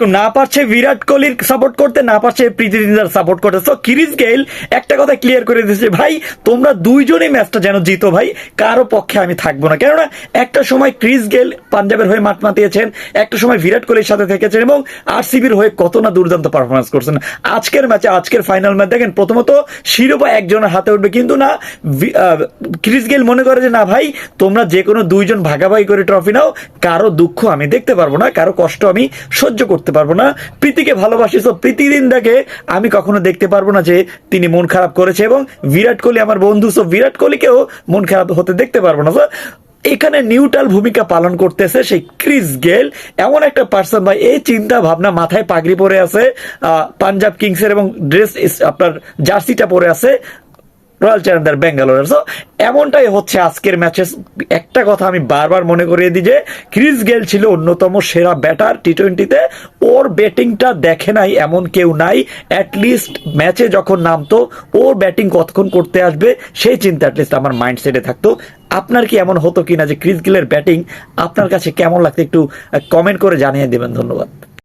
না পারছে বিরাট কোহলির সাপোর্ট করতে, না পারছে প্রীতি সাপোর্ট করতে। তো কিরিস গেইল একটা কথা ক্লিয়ার করে দিয়েছে, ভাই, তোমরা দুইজনই ম্যাচটা যেন জিতো, ভাই, কারও পক্ষে আমি থাকব না। কেননা, একটা সময় ক্রিস গেল পাঞ্জাবের হয়ে মাঠ মাতিয়েছেন, একটা সময় বিরাট কোহলির সাথে থেকেছেন এবং আরসিবির হয়ে কত না দুর্দান্ত পারফরমেন্স করছেন। আজকের ম্যাচে আজকের ফাইনাল ম্যাচ দেখেন, প্রথমত শিরোপা একজনের হাতে উঠবে, কিন্তু না ক্রিস গেল মনে করে যে, না, ভাই, তোমরা যে কোনো দুইজন ভাগাভাগি করে ট্রফি নাও, কারও দুঃখ আমি দেখতে পারব না, কারও কষ্ট আমি সহ্য করতে পারব না। প্রীতিকে ভালোবাসি তো প্রীতি দিনটাকে আমি কখনো দেখতে পারব না যে তিনি মন খারাপ করেছে এবং বিরাট কোহলি আমার বন্ধু সো বিরাট কোহলিকেও মন খারাপ হতে দেখতে পারব না। তো এখানে নিউট্রাল ভূমিকা পালন করতেছে সেই ক্রিস গেল। এমন একটা পার্সন ভাই, এই চিন্তা ভাবনা মাথায় পাগড়ি পরে আছে পাঞ্জাব কিংসের এবং ড্রেস আপনার জার্সিটা পরে আছে। রয়্যাল চ্যালেঞ্জার ব্যাঙ্গালোর সো এমনটাই হচ্ছে আজকের ম্যাচে একটা কথা আমি বারবার মনে করিয়ে দিই যে ক্রিস গেল ছিল অন্যতম সেরা ব্যাটার টি টোয়েন্টিতে ওর ব্যাটিংটা দেখে নাই, এমন কেউ নাই। অ্যাটলিস্ট ম্যাচে যখন নামতো, ওর ব্যাটিং কতক্ষণ করতে আসবে, সেই চিন্তা অ্যাটলিস্ট আমার মাইন্ডসেটে থাকতো। আপনার কি এমন হতো কিনা যে ক্রিস গেলের ব্যাটিং আপনার কাছে কেমন লাগতো একটু কমেন্ট করে জানিয়ে দেবেন, ধন্যবাদ।